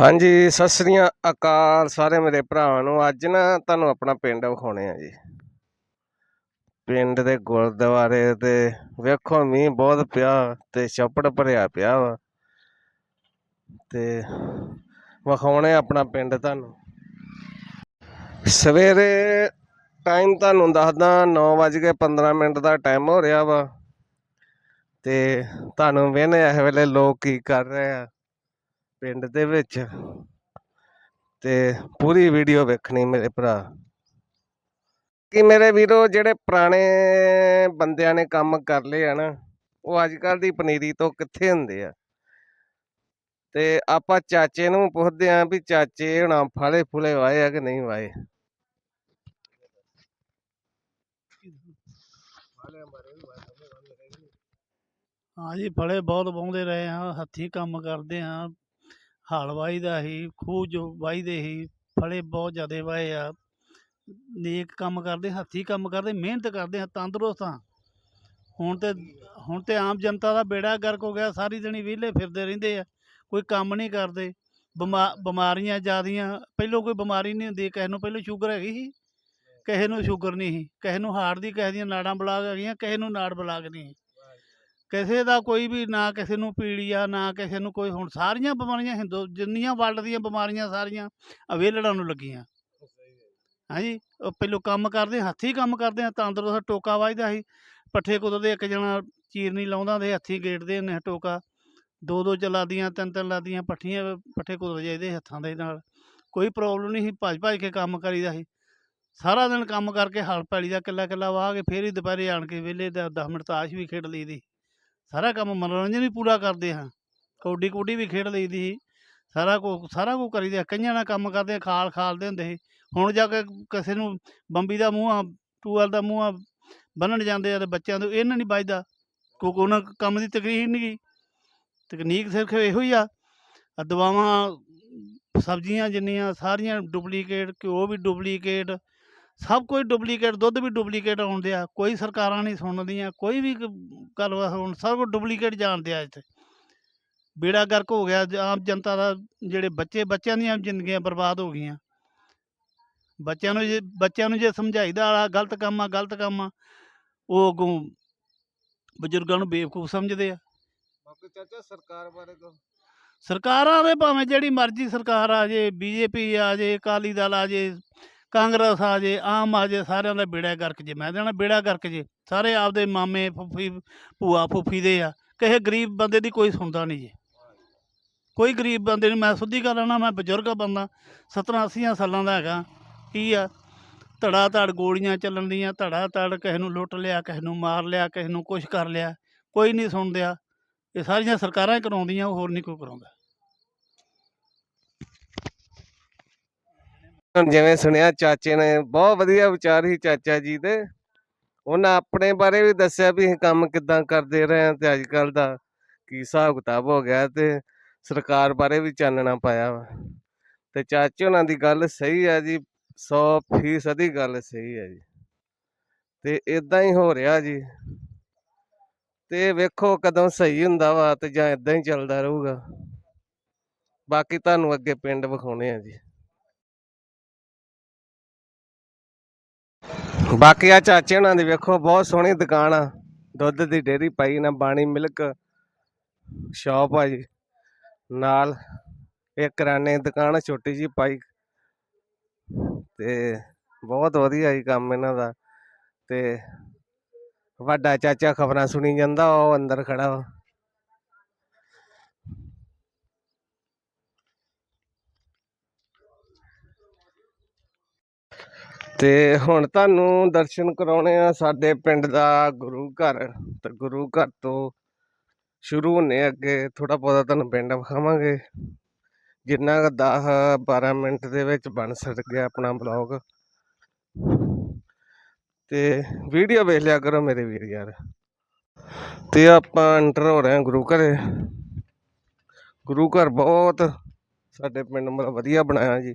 ਹਾਂਜੀ, ਸਤਿ ਸ੍ਰੀ ਅਕਾਲ ਸਾਰੇ ਮੇਰੇ ਭਰਾਵਾਂ ਨੂੰ। ਅੱਜ ਨਾ ਤੁਹਾਨੂੰ ਆਪਣਾ ਪਿੰਡ ਵਿਖਾਉਣੇ ਆ ਜੀ। ਪਿੰਡ ਦੇ ਗੁਰਦੁਆਰੇ ਤੇ ਵੇਖੋ, ਮੀਂਹ ਬਹੁਤ ਪਿਆ ਤੇ ਛੱਪੜ ਭਰਿਆ ਪਿਆ ਵਾ। ਤੇ ਵਿਖਾਉਣੇ ਆਪਣਾ ਪਿੰਡ ਤੁਹਾਨੂੰ। ਸਵੇਰੇ ਟਾਈਮ ਤੁਹਾਨੂੰ ਦੱਸਦਾ 9:15 ਮਿੰਟ ਦਾ ਟਾਈਮ ਹੋ ਰਿਹਾ ਵਾ। ਤੇ ਤੁਹਾਨੂੰ ਵੇਨੇ ਇਸ ਵੇਲੇ ਲੋਕ ਕੀ ਕਰ ਰਹੇ ਆ। ਪਿੰਡ ਦੇ ਵਿੱਚ ਤੇ ਪੂਰੀ ਵੀਡੀਓ ਵੇਖਣੀ ਮੇਰੇ ਭਰਾ। ਕਿ ਮੇਰੇ ਵੀਰੋ, ਜਿਹੜੇ ਪੁਰਾਣੇ ਬੰਦਿਆਂ ਨੇ ਕੰਮ ਕਰ ਲਏ ਆ ਉਹ ਅੱਜ ਕੱਲ ਦੀ ਪਨੀਰੀ ਤੋਂ ਕਿੱਥੇ ਹੁੰਦੇ ਆ? ਤੇ ਆਪਾਂ ਚਾਚੇ ਨੂੰ ਪੁੱਛਦੇ ਆਂ ਵੀ ਚਾਚੇ ਹੁਣਾ ਫਲੇ ਫੁਲੇ ਵਾਏ ਆ ਕਿ ਨਹੀਂ ਵਾਏ? ਹਾਂ ਜੀ, ਫਲੇ ਬਹੁਤ ਵਾਹੁੰਦੇ ਰਹੇ ਹਾਂ ਹੱਥੀਂ ਕੰਮ ਕਰਦੇ ਹਾਂ ਹਾਲ ਵਾਹੀਦਾ ਸੀ, ਖੂਹ ਜੋ ਵਾਹੀਦੇ ਸੀ, ਫਲੇ ਬਹੁਤ ਜ਼ਿਆਦਾ ਵਾਏ ਆ। ਨੇਕ ਕੰਮ ਕਰਦੇ, ਹੱਥੀਂ ਕੰਮ ਕਰਦੇ, ਮਿਹਨਤ ਕਰਦੇ ਹਾਂ ਤੰਦਰੁਸਤ ਹਾਂ ਹੁਣ ਤੇ ਹੁਣ ਤੇ ਆਮ ਜਨਤਾ ਦਾ ਬੇੜਾ ਗਰਕ ਹੋ ਗਿਆ, ਸਾਰੀ ਦਿਨੀ ਵਿਹਲੇ ਫਿਰਦੇ ਰਹਿੰਦੇ ਆ, ਕੋਈ ਕੰਮ ਨਹੀਂ ਕਰਦੇ। ਬਿਮਾ, ਬਿਮਾਰੀਆਂ ਜ਼ਿਆਦੀਆਂ, ਪਹਿਲੋਂ ਕੋਈ ਬਿਮਾਰੀ ਨਹੀਂ ਹੁੰਦੀ, ਕਿਸੇ ਨੂੰ ਪਹਿਲਾਂ ਸ਼ੂਗਰ ਹੈਗੀ ਸੀ, ਕਿਸੇ ਨੂੰ ਸ਼ੂਗਰ ਨਹੀਂ ਸੀ, ਕਿਸੇ ਨੂੰ ਹਾਰਟ ਦੀ, ਕਿਸੇ ਦੀਆਂ ਨਾੜਾਂ ਬਲਾਕ ਹੈਗੀਆਂ, ਕਿਸੇ ਨੂੰ ਨਾੜ ਬਲਾਕ ਨਹੀਂ ਕਿਸੇ ਦਾ ਕੋਈ ਵੀ ਨਾ ਕਿਸੇ ਨੂੰ ਪੀੜੀਆ ਨਾ ਕਿਸੇ ਨੂੰ ਕੋਈ ਹੁਣ ਸਾਰੀਆਂ ਬਿਮਾਰੀਆਂ ਹਿੰਦੂ ਜਿੰਨੀਆਂ ਵਰਲਡ ਦੀਆਂ ਬਿਮਾਰੀਆਂ ਸਾਰੀਆਂ ਅਵੇਲੜਾਂ ਨੂੰ ਲੱਗੀਆਂ। ਹਾਂਜੀ ਉਹ ਪਹਿਲੋਂ ਕੰਮ ਕਰਦੇ ਹੱਥੀਂ ਕੰਮ ਕਰਦੇ ਆ ਤੰਦਰੁਸਤ ਟੋਕਾ ਵੱਜਦਾ ਸੀ। ਪੱਠੇ ਕੁੱਤਦੇ ਇੱਕ ਜਣਾ ਚੀਰਨੀ ਲਾਉਂਦਾ ਤੇ ਹੱਥੀਂ ਗੇੜਦੇ ਨੇ ਟੋਕਾ। ਦੋ ਦੋ ਚਲਾਦੀਆਂ ਤਿੰਨ ਤਿੰਨ ਲਾਦੀਆਂ ਪੱਠੀਆਂ ਪੱਠੇ ਕੁੱਤ ਜਾਈਦੇ ਹੱਥਾਂ ਦੇ ਨਾਲ। ਕੋਈ ਪ੍ਰੋਬਲਮ ਨਹੀਂ ਸੀ ਭੱਜ ਭੱਜ ਕੇ ਕੰਮ ਕਰੀਦਾ ਸੀ। ਸਾਰਾ ਦਿਨ ਕੰਮ ਕਰਕੇ ਹਲ ਪੈਲੀ ਦਾ ਕਿੱਲਾ ਕਿੱਲਾ ਵਾਹ ਕੇ ਫੇਰ ਹੀ ਦੁਪਹਿਰੇ ਆਣ ਕੇ ਵਿਹਲੇ ਦਾ 10 ਮਿੰਟ ਤਾਸ਼ ਵੀ ਖੇਡ ਲਈਦੀ ਸਾਰਾ ਕੰਮ ਮਨੋਰੰਜਨ ਵੀ ਪੂਰਾ ਕਰਦੇ ਹਾਂ। ਕੌਡੀ ਕੌਡੀ ਵੀ ਖੇਡ ਲਈਦੀ ਸੀ। ਸਾਰਾ ਕੁ, ਸਾਰਾ ਕੁਝ ਕਰੀਦਾ ਕਈਆਂ ਨਾਲ ਕੰਮ ਕਰਦੇ ਖਾਲ ਖਾਲਦੇ ਹੁੰਦੇ ਸੀ। ਹੁਣ ਜਾ ਕੇ ਕਿਸੇ ਨੂੰ ਬੰਬੀ ਦਾ ਮੂੰਹ ਆ ਟੂਅਲ ਦਾ ਮੂੰਹ ਆ ਬੰਨਣ ਜਾਂਦੇ ਆ ਤੇ ਬੱਚਿਆਂ ਤੋਂ ਇਹਨਾਂ ਨਹੀਂ ਵੱਜਦਾ। ਕਿਉਂਕਿ ਉਹਨਾਂ ਕੰਮ ਦੀ ਤਕਨੀਕ ਨਹੀਂ ਗੀ। ਤਕਨੀਕ ਸਿਰਫ ਇਹੋ ਹੀ ਆ। ਦਵਾਵਾਂ, ਸਬਜ਼ੀਆਂ ਜਿੰਨੀਆਂ, ਸਾਰੀਆਂ ਡੁਪਲੀਕੇਟ, ਘਿਓ ਵੀ ਡੁਪਲੀਕੇਟ ਸਭ ਕੁਝ ਡੁਪਲੀਕੇਟ ਦੁੱਧ ਵੀ ਡੁਪਲੀਕੇਟ ਆਉਂਦੇ ਆ ਕੋਈ ਸਰਕਾਰਾਂ ਨਹੀਂ ਸੁਣਦੀਆਂ ਕੋਈ ਵੀ ਗੱਲਬਾਤ ਹੁਣ ਸਭ ਡੁਪਲੀਕੇਟ ਜਾਣਦੇ ਆ ਇੱਥੇ। ਬੇੜਾ ਗਰਕ ਹੋ ਗਿਆ ਆਮ ਜਨਤਾ ਦਾ ਜਿਹੜੇ ਬੱਚੇ ਬੱਚਿਆਂ ਦੀਆਂ ਜ਼ਿੰਦਗੀਆਂ ਬਰਬਾਦ ਹੋ ਗਈਆਂ। ਬੱਚਿਆਂ ਨੂੰ ਜੇ ਬੱਚਿਆਂ ਨੂੰ ਜੇ ਸਮਝਾਈਦਾ ਆ ਗਲਤ ਕੰਮ ਆ ਗਲਤ ਕੰਮ ਆ ਉਹ ਅੱਗੋਂ ਬਜ਼ੁਰਗਾਂ ਨੂੰ ਬੇਵਕੂਫ ਸਮਝਦੇ ਆ। ਬਾਕੀ ਚਾਚਾ ਸਰਕਾਰ ਬਾਰੇ ਕੋ ਸਰਕਾਰਾਂ ਦੇ ਭਾਵੇਂ ਜਿਹੜੀ ਮਰਜ਼ੀ ਸਰਕਾਰ ਆ ਜੇ ਬੀਜੇਪੀ ਆ ਜੇ ਅਕਾਲੀ ਦਲ ਆ ਜੇ ਕਾਂਗਰਸ ਆ ਜੇ, ਆਮ ਆ ਜੇ, ਸਾਰਿਆਂ ਦਾ ਬੇੜਾ ਗਰਕ ਜੇ। ਮੈਂ ਦੇਣਾ ਬੇੜਾ ਗਰਕ ਜੇ। ਸਾਰੇ ਆਪਦੇ ਮਾਮੇ ਫੁੱਫੀ, ਭੂਆ ਫੁੱਫੀ ਦੇ ਆ। ਕਿਸੇ ਗਰੀਬ ਬੰਦੇ ਦੀ ਕੋਈ ਸੁਣਦਾ ਨਹੀਂ ਜੇ। ਕੋਈ ਗਰੀਬ ਬੰਦੇ ਨੂੰ, ਮੈਂ ਸਿੱਧੀ ਗੱਲ ਆ ਮੈਂ ਬਜ਼ੁਰਗ ਬੰਦਾ 70 80 ਸਾਲਾਂ ਦਾ ਹੈਗਾ। ਕੀ ਆ? ਧੜਾ ਧੜ ਗੋਲੀਆਂ ਚੱਲਣ ਦੀਆਂ ਧੜਾ ਧੜ ਕਿਸੇ ਨੂੰ ਲੁੱਟ ਲਿਆ, ਕਿਸੇ ਨੂੰ ਮਾਰ ਲਿਆ, ਕਿਸੇ ਨੂੰ ਕੁਛ ਕਰ ਲਿਆ। ਕੋਈ ਨਹੀਂ ਸੁਣਦਿਆ। ਇਹ ਸਾਰੀਆਂ ਸਰਕਾਰਾਂ ਹੀ ਕਰਾਉਂਦੀਆਂ, ਹੋਰ ਨਹੀਂ ਕੋਈ ਕਰਾਉਂਦਾ। ਹੁਣ ਜਿਵੇਂ ਸੁਣਿਆ ਚਾਚੇ ਨੇ, ਬਹੁਤ ਵਧੀਆ ਵਿਚਾਰ ਸੀ ਚਾਚਾ ਜੀ ਦੇ। ਉਹਨਾਂ ਆਪਣੇ ਬਾਰੇ ਵੀ ਦੱਸਿਆ ਵੀ ਅਸੀਂ ਕੰਮ ਕਿੱਦਾਂ ਕਰਦੇ ਰਹੇ ਆ ਤੇ ਅੱਜ ਕੱਲ ਦਾ ਕੀ ਹਿਸਾਬ ਕਿਤਾਬ ਹੋ ਗਿਆ ਤੇ ਸਰਕਾਰ ਬਾਰੇ ਵੀ ਚਾਨਣਾ ਪਾਇਆ ਵਾ। ਤੇ ਚਾਚੇ ਉਹਨਾਂ ਦੀ ਗੱਲ ਸਹੀ ਆ ਜੀ 100% ਦੀ ਗੱਲ ਸਹੀ ਹੈ ਜੀ। ਤੇ ਇਦਾਂ ਹੀ ਹੋ ਰਿਹਾ ਜੀ। ਤੇ ਵੇਖੋ ਕਦੋਂ ਸਹੀ ਹੁੰਦਾ ਵਾ ਤੇ ਜਾਂ ਇਦਾਂ ਹੀ ਚੱਲਦਾ ਰਹੂਗਾ। ਬਾਕੀ ਤੁਹਾਨੂੰ ਅੱਗੇ ਪਿੰਡ ਵਿਖਾਉਣੇ ਆ ਜੀ। ਬਾਕੀ ਆ ਚਾਚੇ ਉਹਨਾਂ ਦੀ ਵੇਖੋ, ਬਹੁਤ ਸੋਹਣੀ ਦੁਕਾਨ ਆ। ਦੁੱਧ ਦੀ ਡੇਅਰੀ ਪਾਈ ਨਾ, ਬਾਣੀ ਮਿਲਕ ਸ਼ਾਪ ਆ ਜੀ। ਨਾਲ ਇਹ ਕਰਿਆਨੇ ਦੀ ਦੁਕਾਨ ਛੋਟੀ ਜੀ ਪਾਈ। ਤੇ ਬਹੁਤ ਵਧੀਆ ਜੀ ਕੰਮ ਇਹਨਾਂ ਦਾ। ਤੇ ਵੱਡਾ ਚਾਚਾ ਖਬਰਾਂ ਸੁਣੀ ਜਾਂਦਾ, ਉਹ ਅੰਦਰ ਖੜਾ ਵਾ। ਤੇ ਹੁਣ ਤੁਹਾਨੂੰ ਦਰਸ਼ਨ ਕਰਾਉਣੇ ਆ ਸਾਡੇ ਪਿੰਡ ਦਾ ਗੁਰੂ ਘਰ। ਤੇ ਗੁਰੂ ਘਰ ਤੋਂ ਸ਼ੁਰੂ ਹੁੰਨੇ ਅੱਗੇ ਥੋੜਾ ਬਹੁਤਾ ਤੁਹਾਨੂੰ ਪਿੰਡ ਵਿਖਾਵਾਂਗੇ। ਜਿੰਨਾ ਕੁ 10 12 ਮਿੰਟ ਦੇ ਵਿੱਚ ਬਣ ਸਕਿਆ ਆਪਣਾ ਬਲੌਗ ਤੇ ਵੀਡੀਓ ਵੇਖ ਲਿਆ ਕਰੋ ਮੇਰੇ ਵੀਰ ਯਾਰ। ਤੇ ਆਪਾਂ ਐਂਟਰ ਹੋ ਰਹੇ ਹਾਂ ਗੁਰੂ ਘਰੇ। ਗੁਰੂ ਘਰ ਬਹੁਤ ਸਾਡੇ ਪਿੰਡ ਮਤਲਬ ਵਧੀਆ ਬਣਾਇਆ ਜੀ।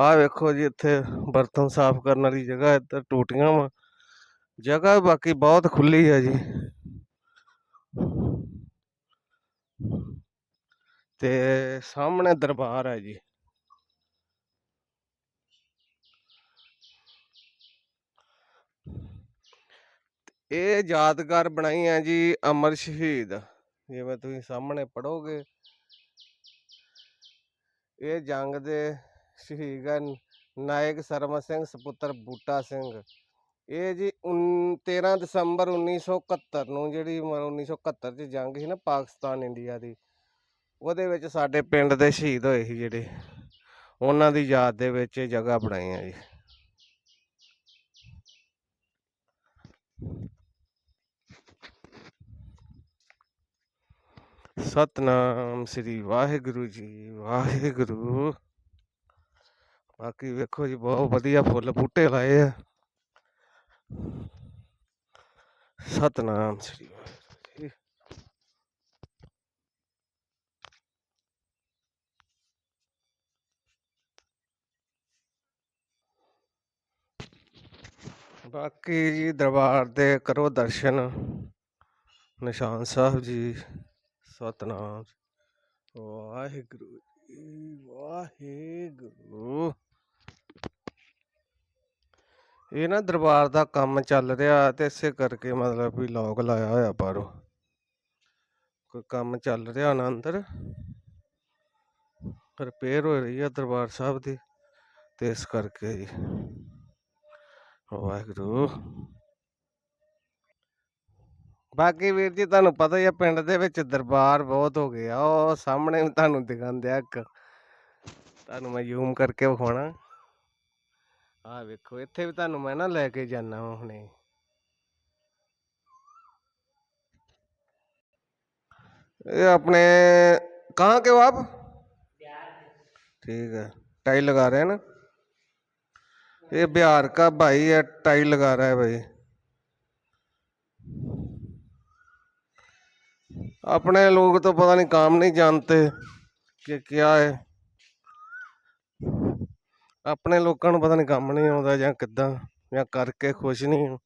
ਆਹ ਵੇਖੋ ਜੀ, ਇੱਥੇ ਬਰਤਨ ਸਾਫ਼ ਕਰਨ ਵਾਲੀ ਜਗ੍ਹਾ ਇੱਧਰ ਟੂਟੀਆਂ ਵਾ। ਜਗ੍ਹਾ ਬਾਕੀ ਬਹੁਤ ਖੁੱਲੀ ਹੈ ਜੀ। ਤੇ ਸਾਹਮਣੇ ਦਰਬਾਰ ਹੈ ਜੀ। ਇਹ ਯਾਦਗਾਰ ਬਣਾਈ ਹੈ ਜੀ ਅਮਰ ਸ਼ਹੀਦ। ਜਿਵੇਂ ਤੁਸੀਂ ਸਾਹਮਣੇ ਪੜੋਗੇ ਇਹ ਜੰਗ ਦੇ ਸ਼ਹੀਦ ਨਾਇਕ ਸਰਮ ਸਿੰਘ, ਸਪੁੱਤਰ ਬੂਟਾ ਸਿੰਘ। ਇਹ ਜੀ ਉਨ- 13 ਦਸੰਬਰ 1971 ਨੂੰ ਜਿਹੜੀ ਮ- 1971 ਚ ਜੰਗ ਸੀ ਨਾ ਪਾਕਿਸਤਾਨ ਇੰਡੀਆ ਦੀ, ਉਹਦੇ ਵਿੱਚ ਸਾਡੇ ਪਿੰਡ ਦੇ ਸ਼ਹੀਦ ਹੋਏ ਸੀ ਜਿਹੜੇ। ਉਹਨਾਂ ਦੀ ਯਾਦ ਦੇ ਵਿੱਚ ਇਹ ਜਗ੍ਹਾ ਬਣਾਈ ਹੈ ਜੀ। ਸਤਨਾਮ ਸ੍ਰੀ ਵਾਹਿਗੁਰੂ ਜੀ, ਵਾਹਿਗੁਰੂ। ਬਾਕੀ ਵੇਖੋ ਜੀ, ਬਹੁਤ ਵਧੀਆ ਫੁੱਲ ਬੂਟੇ ਲਾਏ ਆ। ਸਤਨਾਮ ਸ੍ਰੀ ਵਾਹਿਗੁਰੂ ਜੀ। ਬਾਕੀ ਜੀ, ਦਰਬਾਰ ਦੇ ਕਰੋ ਦਰਸ਼ਨ। ਨਿਸ਼ਾਨ ਸਾਹਿਬ ਜੀ, ਸਤਨਾਮ। ਵਾਹਿਗੁਰੂ ਜੀ, ਵਾਹਿਗੁਰੂ। ਇਹ ਨਾ ਦਰਬਾਰ ਦਾ ਕੰਮ ਚੱਲ ਰਿਹਾ ਤੇ ਇਸੇ ਕਰਕੇ ਮਤਲਬ ਵੀ ਲੋਕ ਲਾਇਆ ਹੋਇਆ ਬਾਹਰੋਂ। ਕੋਈ ਕੰਮ ਚੱਲ ਰਿਹਾ ਨਾ ਅੰਦਰ। ਰਿਪੇਅਰ ਹੋ ਰਹੀ ਆ ਦਰਬਾਰ ਸਾਹਿਬ ਦੀ ਤੇ ਇਸ ਕਰਕੇ ਜੀ। ਵਾਹਿਗੁਰੂ। ਬਾਕੀ ਵੀਰ ਜੀ ਤੁਹਾਨੂੰ ਪਤਾ ਹੀ ਆ ਪਿੰਡ ਦੇ ਵਿੱਚ ਦਰਬਾਰ ਬਹੁਤ ਹੋ ਗਏ ਆ ਉਹ ਸਾਹਮਣੇ ਤੁਹਾਨੂੰ ਦਿਖਾਉਂਦੇ ਆ ਇੱਕ। ਤੁਹਾਨੂੰ ਮੈਂ ਜ਼ੂਮ ਕਰਕੇ ਵਿਖਾਉਣਾ। ਆਹ ਵੇਖੋ ਇੱਥੇ ਵੀ ਤੁਹਾਨੂੰ ਮੈਂ ਨਾ ਲੈ ਕੇ ਜਾਣਾ ਹੁਣੇ ये अपने कहाँ के हो आप ठीक है टाई लगा रहे हैं ना ये बिहार का भाई है टाई लगा रहा है भाई अपने लोग तो पता नहीं काम नहीं जानते कि क्या है ਆਪਣੇ ਲੋਕਾਂ ਨੂੰ ਪਤਾ ਨਹੀਂ ਕੰਮ ਨਹੀਂ ਆਉਂਦਾ ਜਾਂ ਕਿੱਦਾਂ ਜਾਂ ਕਰਕੇ ਖੁਸ਼ ਨਹੀਂ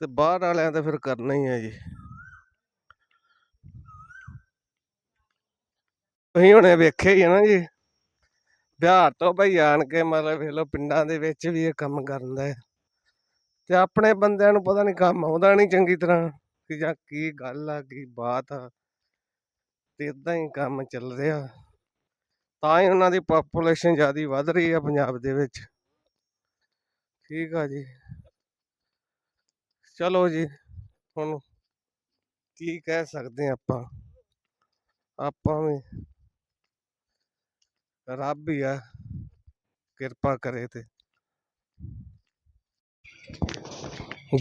ਤੇ ਬਾਹਰ ਵਾਲਿਆਂ ਤਾਂ ਫਿਰ ਕਰਨਾ ਹੀ ਹੈ ਜੀ। ਤੁਸੀਂ ਹੁਣੇ ਵੇਖਿਆ ਹੀ ਹੈ ਨਾ ਜੀ। ਬਿਹਾਰ ਤੋਂ ਭਾਈ ਆਣ ਕੇ ਮਤਲਬ ਵੇਖ ਲਓ ਪਿੰਡਾਂ ਦੇ ਵਿੱਚ ਵੀ ਇਹ ਕੰਮ ਕਰਦਾ ਹੈ। ਤੇ ਆਪਣੇ ਬੰਦਿਆਂ ਨੂੰ ਪਤਾ ਨਹੀਂ ਕੰਮ ਆਉਂਦਾ ਨਹੀਂ ਚੰਗੀ ਤਰ੍ਹਾਂ ਕਿ ਜਾਂ ਕੀ ਗੱਲ ਆ, ਕੀ ਬਾਤ ਆ। ਤੇ ਇਦਾਂ ਹੀ ਕੰਮ ਚੱਲ ਰਿਹਾ। ਤਾਂ ਹੀ ਉਹਨਾਂ ਦੀ ਪਾਪੂਲੇਸ਼ਨ ਜ਼ਿਆਦਾ ਵੱਧ ਰਹੀ ਹੈ ਪੰਜਾਬ ਦੇ ਵਿੱਚ। ਠੀਕ ਆ ਜੀ। ਚਲੋ ਜੀ, ਹੁਣ ਕੀ ਕਹਿ ਸਕਦੇ ਹਾਂ ਆਪਾਂ? ਆਪਾਂ ਵੀ ਰੱਬ ਹੀ ਆ, ਕਿਰਪਾ ਕਰੇ ਤੇ।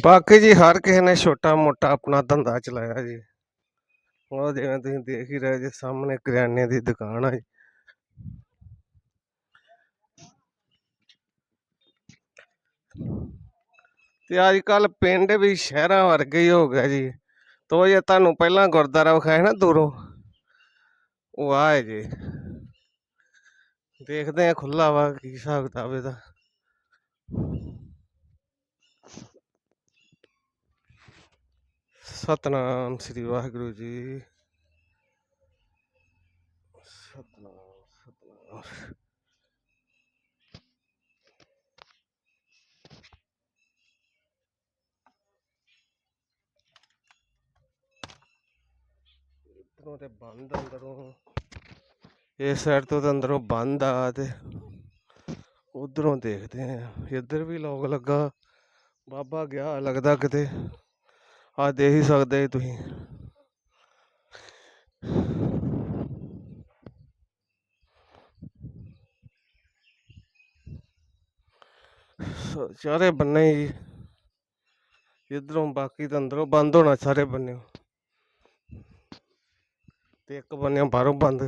ਬਾਕੀ ਜੀ ਹਰ ਕਿਸੇ ਨੇ ਛੋਟਾ ਮੋਟਾ ਆਪਣਾ ਧੰਦਾ ਚਲਾਇਆ ਜੀ। ਉਹ ਜਿਵੇਂ ਤੁਸੀਂ ਦੇਖ ਹੀ ਰਹੇ ਜੇ, ਸਾਹਮਣੇ ਕਰਿਆਨੇ ਦੀ ਦੁਕਾਨ ਆ ਜੀ। ਤੇ ਅੱਜ ਕੱਲ ਪਿੰਡ ਵੀ ਸ਼ਹਿਰਾਂ ਵਰਗੇ ਹੀ ਹੋ ਗਿਆ ਜੀ। ਤੋ ਜੇ ਤੁਹਾਨੂੰ ਪਹਿਲਾਂ ਗੁਰਦੁਆਰਾ ਵਿਖਾਇਆ ਨਾ ਦੂਰੋਂ? ਉਹ ਆ ਜੀ। ਦੇਖਦੇ ਆ ਖੁੱਲਾ ਵਾ ਕੀ ਹਿਸਾਬ ਕਿਤਾਬ ਇਹਦਾ। ਸਤਨਾਮ ਸ੍ਰੀ ਵਾਹਿਗੁਰੂ ਜੀ। ਸਤਨਾਮ ਸਤਨਾਮ। ਇੱਧਰੋਂ ਤੇ ਬੰਦ ਅੰਦਰੋਂ। ਇਸ ਸਾਈਡ ਤੋਂ ਤਾਂ ਅੰਦਰੋਂ ਬੰਦ ਆ ਤੇ ਉਧਰੋਂ ਦੇਖਦੇ ਆ। ਇੱਧਰ ਵੀ ਲੋਕ ਲੱਗਾ। ਬਾਬਾ ਗਿਆ ਲੱਗਦਾ ਕਿਤੇ। ਆ ਦੇ ਹੀ ਸਕਦੇ ਤੁਸੀਂ। ਚਾਰੇ ਬੰਨੇ ਹੀ। ਇਧਰੋਂ ਬਾਕੀ ਤਾਂ ਅੰਦਰੋਂ ਬੰਦ ਹੋਣਾ ਸਾਰੇ ਬੰਨੇ ਤੇ ਇੱਕ ਬੰਨੇ ਬਾਹਰੋਂ ਬੰਦ।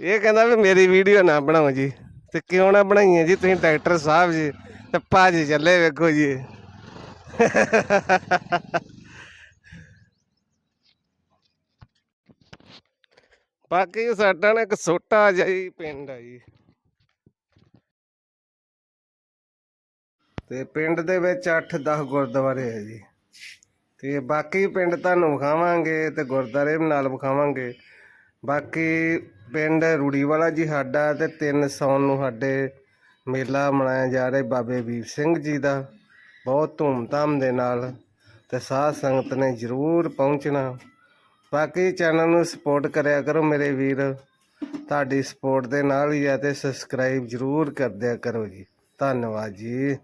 ਇਹ ਕਹਿੰਦਾ ਵੀ ਮੇਰੀ ਵੀਡੀਓ ਨਾ ਬਣਾਓ ਜੀ। ਤੇ ਕਿਉਂ ਨਾ ਬਣਾਈਏ ਜੀ? ਤੁਸੀਂ ਡਾਕਟਰ ਸਾਹਿਬ ਜੀ ਤੇ ਭਾਜੀ ਚੱਲੇ ਵੇਖੋ ਜੀ। ਬਾਕੀ ਸਾਡਾ ਨਾ ਇੱਕ ਛੋਟਾ ਜਿਹਾ ਪਿੰਡ ਆ ਜੀ। ਤੇ ਪਿੰਡ ਦੇ ਵਿੱਚ 8-10 ਗੁਰਦੁਆਰੇ ਆ ਜੀ। ਤੇ ਬਾਕੀ ਪਿੰਡ ਤੁਹਾਨੂੰ ਵਿਖਾਵਾਂਗੇ ਤੇ ਗੁਰਦੁਆਰੇ ਨਾਲ ਵਿਖਾਵਾਂਗੇ। ਬਾਕੀ ਪਿੰਡ ਰੂੜੀਵਾਲਾ ਜੀ ਸਾਡਾ ਤੇ 3 ਸੌਣ ਨੂੰ ਸਾਡੇ ਮੇਲਾ ਮਨਾਇਆ ਜਾ ਰਿਹਾ ਬਾਬੇ ਵੀਰ ਸਿੰਘ ਜੀ ਦਾ। ਬਹੁਤ ਧੂਮਧਾਮ ਦੇ ਨਾਲ ਤੇ ਸਾਧ ਸੰਗਤ ਨੇ ਜ਼ਰੂਰ ਪਹੁੰਚਣਾ। ਬਾਕੀ ਚੈਨਲ ਨੂੰ ਸਪੋਰਟ ਕਰਿਆ ਕਰੋ ਮੇਰੇ ਵੀਰ। ਤੁਹਾਡੀ ਸਪੋਰਟ ਦੇ ਨਾਲ ਹੀ ਆ ਤੇ ਸਬਸਕ੍ਰਾਈਬ ਜ਼ਰੂਰ ਕਰ ਦਿਆ ਕਰੋ ਜੀ। ਧੰਨਵਾਦ ਜੀ।